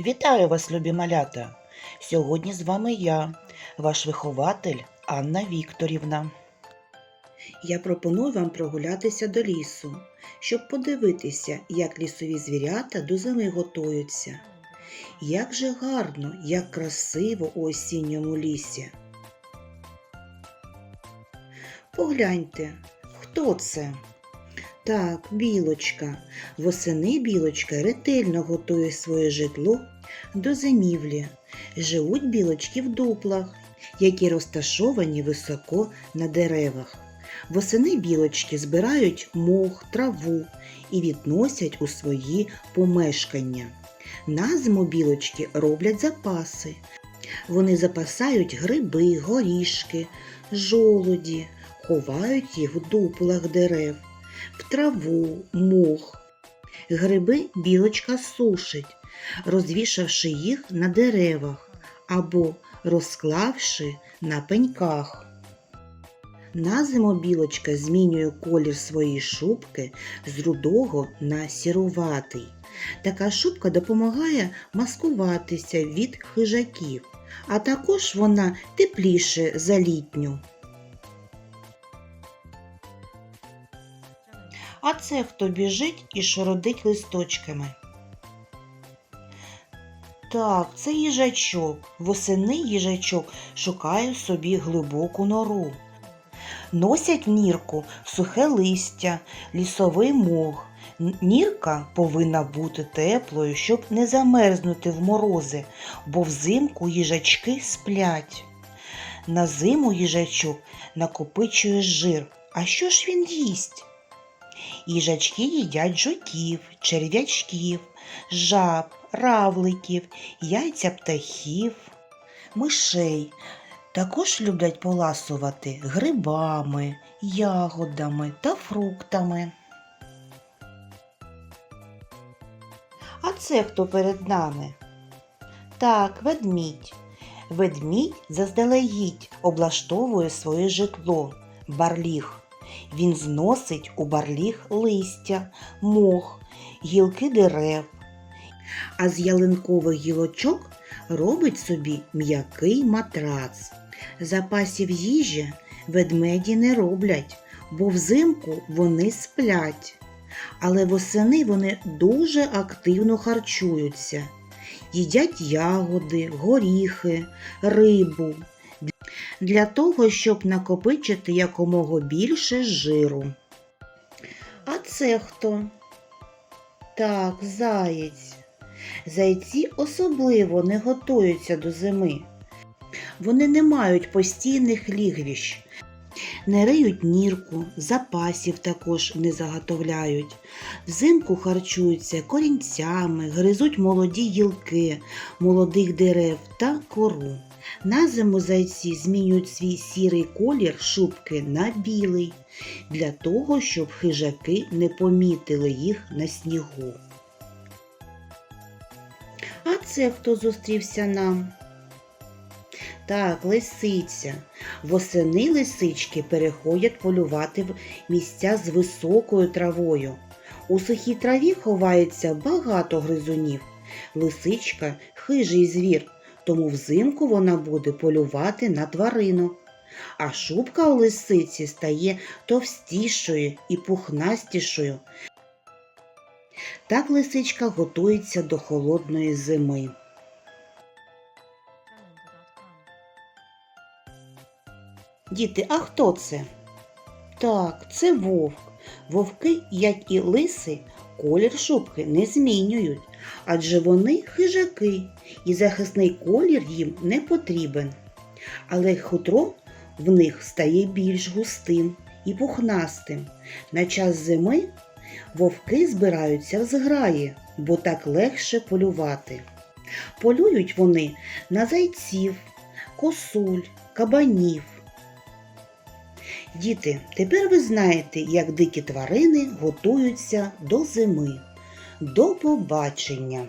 Вітаю вас, любі малята! Сьогодні з вами я, ваш вихователь Анна Вікторівна. Я пропоную вам прогулятися до лісу, щоб подивитися, як лісові звірята до зими готуються. Як же гарно, як красиво у осінньому лісі. Погляньте, хто це? Так, білочка. Восени білочка ретельно готує своє житло до зимівлі. Живуть білочки в дуплах, які розташовані високо на деревах. Восени білочки збирають мох, траву і відносять у свої помешкання. На зиму білочки роблять запаси. Вони запасають гриби, горішки, жолуді, ховають їх в дуплах дерев в траву, мох. Гриби білочка сушить, розвішавши їх на деревах або розклавши на пеньках. На зиму білочка змінює колір своєї шубки з рудого на сіруватий. Така шубка допомагає маскуватися від хижаків, а також вона тепліше за літню. Це хто біжить і шородить листочками? Так, це їжачок. Восени їжачок шукає собі глибоку нору. Носять в нірку сухе листя, лісовий мох. Нірка повинна бути теплою, щоб не замерзнути в морози, бо взимку їжачки сплять. На зиму їжачок накопичує жир. А що ж він їсть? Їжачки їдять жуків, черв'ячків, жаб, равликів, яйця птахів, мишей. Також люблять поласувати грибами, ягодами та фруктами. А це хто перед нами? Так, ведмідь. Ведмідь заздалегідь облаштовує своє житло, барліг. Він зносить у барліг листя, мох, гілки дерев, а з ялинкових гілочок робить собі м'який матрац. Запасів їжі ведмеді не роблять, бо взимку вони сплять. Але восени вони дуже активно харчуються, їдять ягоди, горіхи, рибу, для того, щоб накопичити якомога більше жиру. А це хто? Так, заєць. Зайці особливо не готуються до зими. Вони не мають постійних лігвищ, не риють нірку, запасів також не заготовляють. Взимку харчуються корінцями, гризуть молоді гілки, молодих дерев та кору. На зиму зайці змінюють свій сірий колір шубки на білий, для того, щоб хижаки не помітили їх на снігу. А це хто зустрівся нам? Так, лисиця. Восени лисички переходять полювати в місця з високою травою. У сухій траві ховається багато гризунів. Лисичка хижий звір, тому взимку вона буде полювати на тваринок. А шубка у лисиці стає товстішою і пухнастішою. Так лисичка готується до холодної зими. Діти, а хто це? Так, це вовк. Вовки, як і лиси, колір шубки не змінюють, адже вони хижаки, і захисний колір їм не потрібен. Але хутро в них стає більш густим і пухнастим. На час зими вовки збираються в зграї, бо так легше полювати. Полюють вони на зайців, косуль, кабанів. Діти, тепер ви знаєте, як дикі тварини готуються до зими. До побачення!